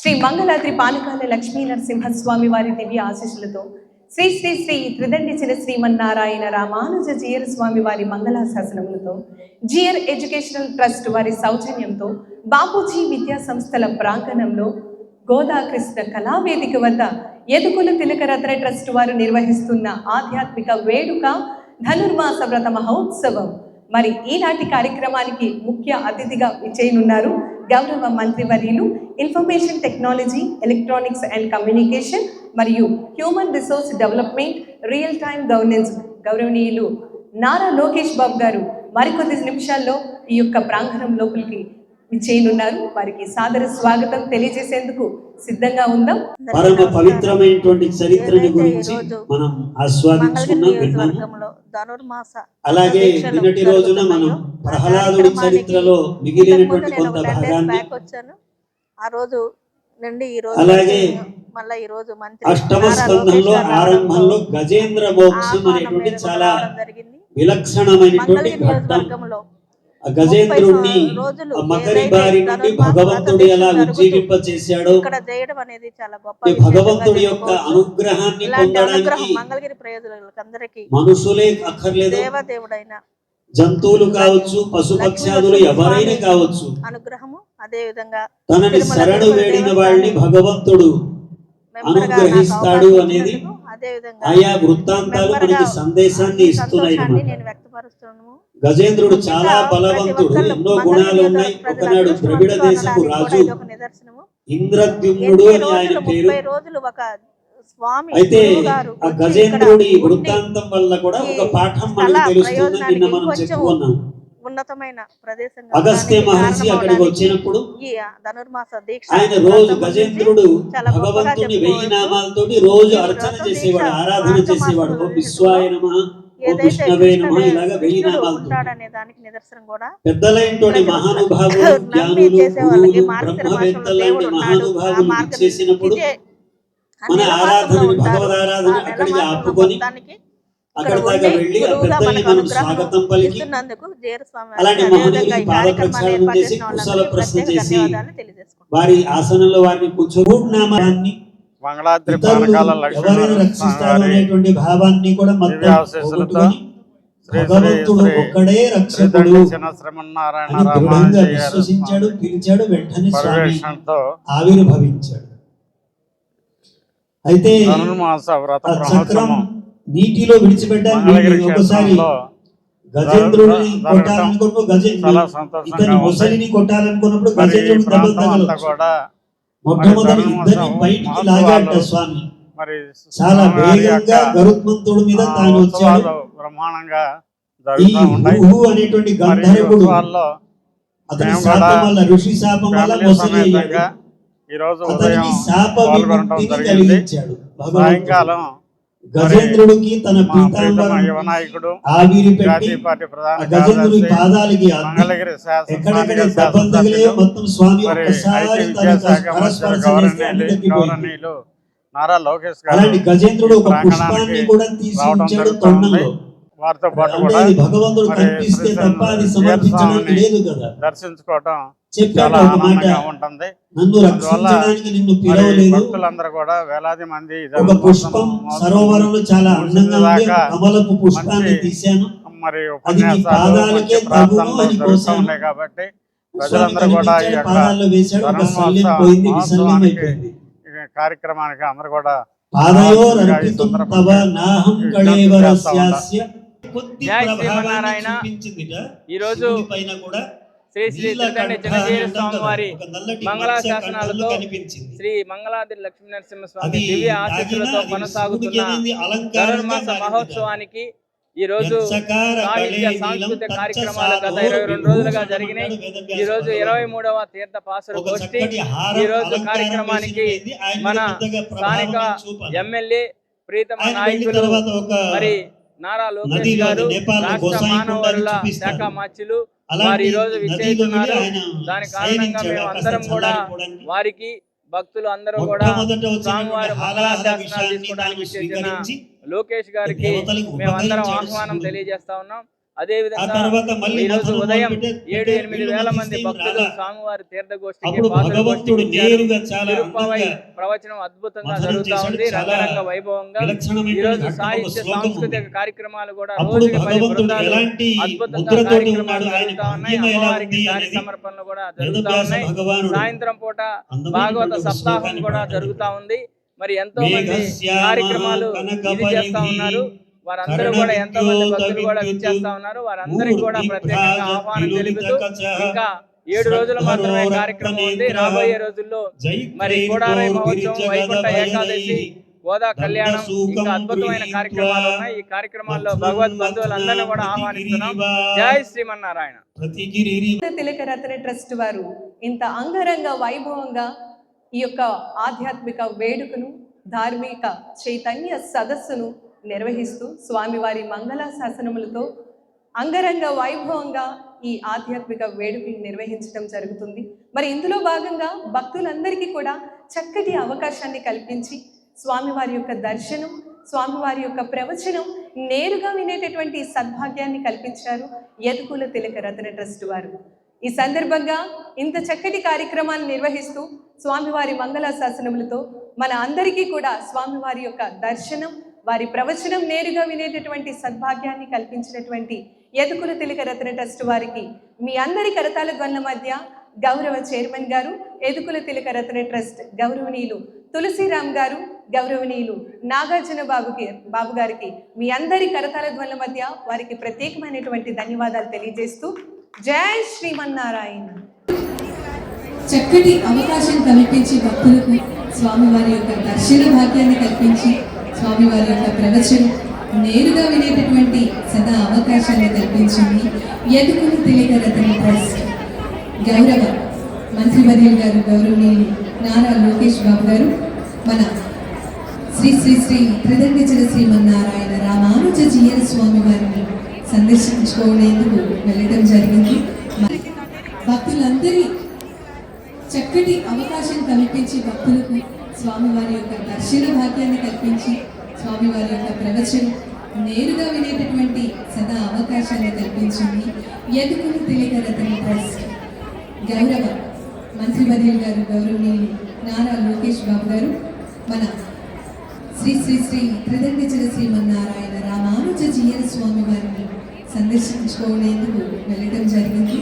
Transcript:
శ్రీ మంగళాద్రి పాలకాల లక్ష్మీ నరసింహస్వామి వారి దివ్య ఆశీస్సులతో శ్రీ శ్రీ శ్రీ త్రిదండిచిన శ్రీమన్నారాయణ రామానుజ జీయర్ స్వామి వారి మంగళాశాసనములతో జియర్ ఎడ్యుకేషనల్ ట్రస్ట్ వారి సౌజన్యంతో బాపూజీ విద్యా సంస్థల ప్రాంగణంలో గోదాకృష్ణ కళావేదిక వద్ద ఎదుకుల తిలకరత్న ట్రస్ట్ వారు నిర్వహిస్తున్న ఆధ్యాత్మిక వేడుక ధనుర్మాస వ్రత మహోత్సవం. మరి ఈనాటి కార్యక్రమానికి ముఖ్య అతిథిగా విచ్చేయనున్నారు గౌరవ మంత్రివర్యులు information technology electronics and communication మరియు human resource development real time governance గౌరవనీయులు నారా లోకేష్ బాబు గారు మరికొద్ది నిమిషాల్లో ఈ యొక్క ప్రాంగణం లోపలికి విచ్చేయనున్నారు వారికి సాదర స్వాగతం తెలియజేసేందుకు సిద్ధంగా ఉందాం. పరమ పవిత్రమైనటువంటి చరిత్రని గురించి మనం ఆస్వాదించుకున్నాం విన్నాము? అలాగే నిన్నటి రోజున మనం ప్రహ్లాదుడి చరిత్రలో మిగిలినటువంటి కొంత నేను ఒక 10 days భాగాన్ని ఆ రోజు నుండి ఈ రోజు అలాగే మళ్ళీ ఈ రోజు మంత్రి అష్టమ గారు ఆరంభంలో గజేంద్ర మోక్షం అనేటువంటి చాలా విలక్షణమైనటువంటి మంగళగిరి ఘట్టం. నియోజకవర్గంలో ఆ గజేంద్రుణ్ణి మకరి బారి నుండి భగవంతుడు ఎలా ఉజ్జీవింప చేశాడో ఇక్కడ చేయడం అనేది చాలా గొప్ప ఈ విశేషంగా భగవంతుడి యొక్క. అనుగ్రహాన్ని పొందడానికి మంగళగిరి ప్రయోజకులందరికీ మనుషులే అక్కర్లేదు. దేవదేవుడైన జంతువులు కావచ్చు పశుపక్షాదులు ఎవరైనా కావచ్చు. అనుగ్రహము అదే విధంగా తనని శరణు వేడిన వాళ్ళని భగవంతుడు అనుగ్రహిస్తాడు అనేది అదే విధంగా ఆయా వృత్తాంతాలు మనకి సందేశాన్ని ఇస్తున్నాయి నేను వ్యక్తపరుస్తున్నాను. గజేంద్రుడు చాలా బలవంతుడు ఎన్నో గుణాలు ఉన్నాయి. ఒకనాడు ద్రవిడ దేశపు రాజు ఇంద్రద్యుమ్నుడు అని ఆయన పేరు. ముప్పై రోజులు ఒక స్వామి అయితే ఆ గజేంద్రుడి వృత్తాంతం వల్ల కూడా ఒక పాఠం మనకు తెలుస్తుందని నిన్న మనం చెప్పుకున్నాం. ఉన్నతమైన ప్రదేశంగా అగస్త్య మహర్షి అక్కడికి వచ్చినప్పుడు ధనుర్మాస దీక్ష ఆయన రోజు గజేంద్రుడు భగవంతుని వెయ్యి. నామాలతోటి రోజు అర్చన చేసేవాడు ఆరాధన చేసేవాడు. విశ్వాయ నమ. ఉంటాడనే దానికి నిదర్శనం కూడా పెద్దలైనటువంటి మహానుభావులు జ్ఞానులు ఆ మహానుభావులు చేసినప్పుడు మన. భగవద్ ఆరాధన అక్కడికి ఆపుకొని అక్కడ దాకా వెళ్ళి పెద్దల్ని మనం స్వాగతం పలికి అలాంటి మహనీయులకి పాద ప్రక్షాళన చేసి కుశల ప్రశ్న చేసి వారి ఆసనంలో వారిని కూర్చోనామాన్ని మంగళాద్రి పానకాల లక్ష్మీ భావాన్ని కూడా దివ్యాశీస్సులతో శ్రీ శ్రీదండి పిలిచాడు వెంటనే పర్యవేక్షణతో ఆవిర్భవించాడు. అయితే ధనుర్మాస వ్రత ఆ చక్రం బ్రహ్మోత్సవం నీటిలో విడిచిపెట్టాలి ఒకసారి గజేంద్రుడిని కొట్టాలనుకున్నప్పుడు గజే చాలా సంతోషంగా ఇతని ఉంది. మొసలిని కొట్టాలనుకున్నప్పుడు గజేంద్రుడు దెబ్బలు మొట్టమొదటి ఇద్దరిని బయటికి లాగాట స్వామి. మరి చాలా వేగంగా గరుత్మంతుడి మీద తాను వచ్చాడు. బ్రహ్మాండంగా ఈ ఊహు అనేటువంటి గంధర్వుడు అతని శాపం వల్ల ఋషి శాపం వల్ల మొసలి అతనికి శాప విముక్తిని జరిగింది. కలిగించాడు భగవంతుడు. సాయంకాలం గజేంద్రుడికి తన యువనాయకుడు జాతీయ పార్టీ ప్రధాన గజేంద్రుడి పాదాలకి ఎక్కడెక్కడ దెబ్బలు తగిలే మొత్తం స్వామి ఒక్కసారి పరస్పరం గౌరవనీయులు నారా లోకేష్ గారు అలాంటి గజేంద్రుడు ఒక పుష్పాన్ని కూడా తీసి రావడం ఉంచాడు జరుగుతుంది తొండంలో. వారితో పాటు కూడా భగవంతుడు కనిపిస్తే తప్ప అది సమర్పించడానికి లేదు కదా. దర్శించుకోవటం చాలా ఒక మాట ఆనందంగా ఉంటుంది నన్ను అందువల్ల రక్షించడానికి నిన్ను మరి పిలవలేదు భక్తులందరూ కూడా వేలాది మంది ఒక పుష్పం సరోవరంలో చాలా అందంగా కమలపు పుష్పాన్ని తీశాను మరి అది నీ ఉపన్యాసాలు. ఉన్నాయి కాబట్టి ప్రజలందరూ కూడా ఈ యొక్క ఈ కార్యక్రమానికి అందరూ కూడా పాదయోర్ ఈ అర్పితుం సందర్భంగా తవ నాహం ఈ కళేవరస్యాస్య కొద్ది ప్రభావాన్ని. చూపించిందిట. ఈరోజు శివుడి పైన కూడా శ్రీ శ్రీ నీల త్రిదండి కంఠ చిన్నజీవి స్వామి వారి ఒక నల్లటి మంగళ మత్స్య శాసనాలతో కంఠంలో కనిపించింది శ్రీ మంగళాద్రి లక్ష్మీ నరసింహస్వామి దివ్య ఆశీస్సులతో కొనసాగుతున్న ధనుర్మాస. మహోత్సవానికి ఈ రోజు సాహిత్య సాంస్కృతిక కార్యక్రమాలు గత ఇరవై రెండు రోజులుగా జరిగినాయి ఈ రోజు. ఇరవై మూడవ తీర్థ పాసుర ఒక గోష్ఠి ఈ రోజు కార్యక్రమానికి మన స్థానిక. ఎమ్మెల్యే ప్రీతమ నాయకులు మరి నారా లోకేష్ గారు రాష్ట్ర మానవ. శాఖ అలాంటి వారు ఈ రోజు విచ్చేస్తున్నారు దాని కారణంగా మేము అందరం కూడా. వారికి భక్తులు అందరూ కూడా స్వామివారి మంగళాశాసనాలు తీసుకోవడానికి విచ్చేసిన లోకేష్ గారికి మేమందరం ఉపకరించాడు ఆహ్వానం. తెలియజేస్తా ఉన్నాం అదే విధంగా ఈ రోజు ఉదయం ఏడు ఎనిమిది వేల మంది భక్తులు. స్వామివారి అందంగా ప్రవచనం అద్భుతంగా జరుగుతా. ఉంది రంగరంగ వైభవంగా ఈ రోజు సాహిత్య సాంస్కృతిక. కార్యక్రమాలు కూడా రోజుకి పది బృందాలు అద్భుతంగా కార్యక్రమాలు జరుగుతా ఉన్నాయి అమ్మవారికి అనేది సమర్పణలు కూడా జరుగుతా ఉన్నాయి సాయంత్రం పూట భాగవత సప్తాహం కూడా. జరుగుతా ఉంది మరి ఎంతో మంది కార్యక్రమాలు ఇది చేస్తా ఉన్నారు వారందరూ కూడా ఎంతో మంది భక్తులు కూడా విచ్చేస్తా ఉన్నారు. వారందరికీ కూడా ప్రత్యేకంగా ఆహ్వానం తెలుపుతూ ఇంకా ఏడు రోజులు మాత్రమే కార్యక్రమం ఉంది. రాబోయే రోజుల్లో మరి కోడారై మహోత్సవం వైకుంఠ ఏకాదశి గోదా కళ్యాణం ఇంకా అద్భుతమైన కార్యక్రమాలు ఉన్నాయి. ఈ కార్యక్రమాల్లో భగవద్ బంధువులందరినీ కూడా ఆహ్వానిస్తున్నాం. జై శ్రీమన్నారాయణ. తిలక రత్న ట్రస్ట్ వారు ఇంత అంగరంగ వైభవంగా ఈ యొక్క ఆధ్యాత్మిక వేడుకను ధార్మిక చైతన్య సదస్సును నిర్వహిస్తూ స్వామివారి మంగళ శాసనములతో అంగరంగ వైభవంగా ఈ ఆధ్యాత్మిక వేడుకలు నిర్వహించడం జరుగుతుంది. మరి ఇందులో భాగంగా భక్తులందరికీ కూడా చక్కటి అవకాశాన్ని కల్పించి స్వామివారి యొక్క దర్శనం స్వామివారి యొక్క ప్రవచనం నేరుగా వినేటటువంటి సద్భాగ్యాన్ని కల్పించారు యదుకుల తిలక రతన ట్రస్ట్ వారు. ఈ సందర్భంగా ఇంత చక్కటి కార్యక్రమాన్ని నిర్వహిస్తూ స్వామివారి మంగళ శాసనములతో మన అందరికీ కూడా స్వామివారి యొక్క దర్శనం వారి ప్రవచనం నేరుగా వినేటటువంటి సద్భాగ్యాన్ని కల్పించినటువంటి యదుకుల తిలక రత్న ట్రస్ట్ వారికి మీ అందరి కరతాల ధ్వనుల మధ్య గౌరవ చైర్మన్ గారు ఎదుకుల తిలక రత్న ట్రస్ట్ గౌరవనీయులు తులసిరామ్ గారు గౌరవనీయులు నాగార్జున బాబుకి బాబు గారికి మీ అందరి కరతాల ధ్వనుల మధ్య వారికి ప్రత్యేకమైనటువంటి ధన్యవాదాలు తెలియజేస్తూ జై శ్రీమన్నారాయణ. చక్కటి అవకాశం కల్పించి భక్తులకు స్వామివారి యొక్క దర్శన భాగ్యాన్ని కల్పించి స్వామివారి యొక్క ప్రవచనం నేరుగా వినేటటువంటి సదా అవకాశాన్ని కల్పించింది. ఎదుకుని తెలియక రతన ట్రస్ట్. గౌరవ మంత్రివర్యులు గారు గౌరవనీయులు నారా లోకేష్ బాబు గారు మన శ్రీ శ్రీ శ్రీ త్రిదండిచల శ్రీమన్నారాయణ రామానుజ జీయన స్వామి వారిని సందర్శించుకోవడానికి వెళ్ళడం జరిగింది. భక్తులందరి చక్కటి అవకాశం కల్పించి భక్తులకు స్వామివారి యొక్క దర్శన భాగ్యాన్ని కల్పించి స్వామివారి యొక్క ప్రవచనం నేరుగా వినేటటువంటి సదా అవకాశాన్ని కల్పించింది. ఎదుకుని తెలియక రతన ట్రస్ట్. గౌరవ మంత్రివర్యులు గారు గౌరవనీయులు నారా లోకేష్ బాబు గారు మన శ్రీ శ్రీ శ్రీ త్రిదండచర శ్రీమన్నారాయణ రామానుజ జీయన స్వామి వారిని సందర్శించుకోవడానికి వెళ్ళటం జరిగింది.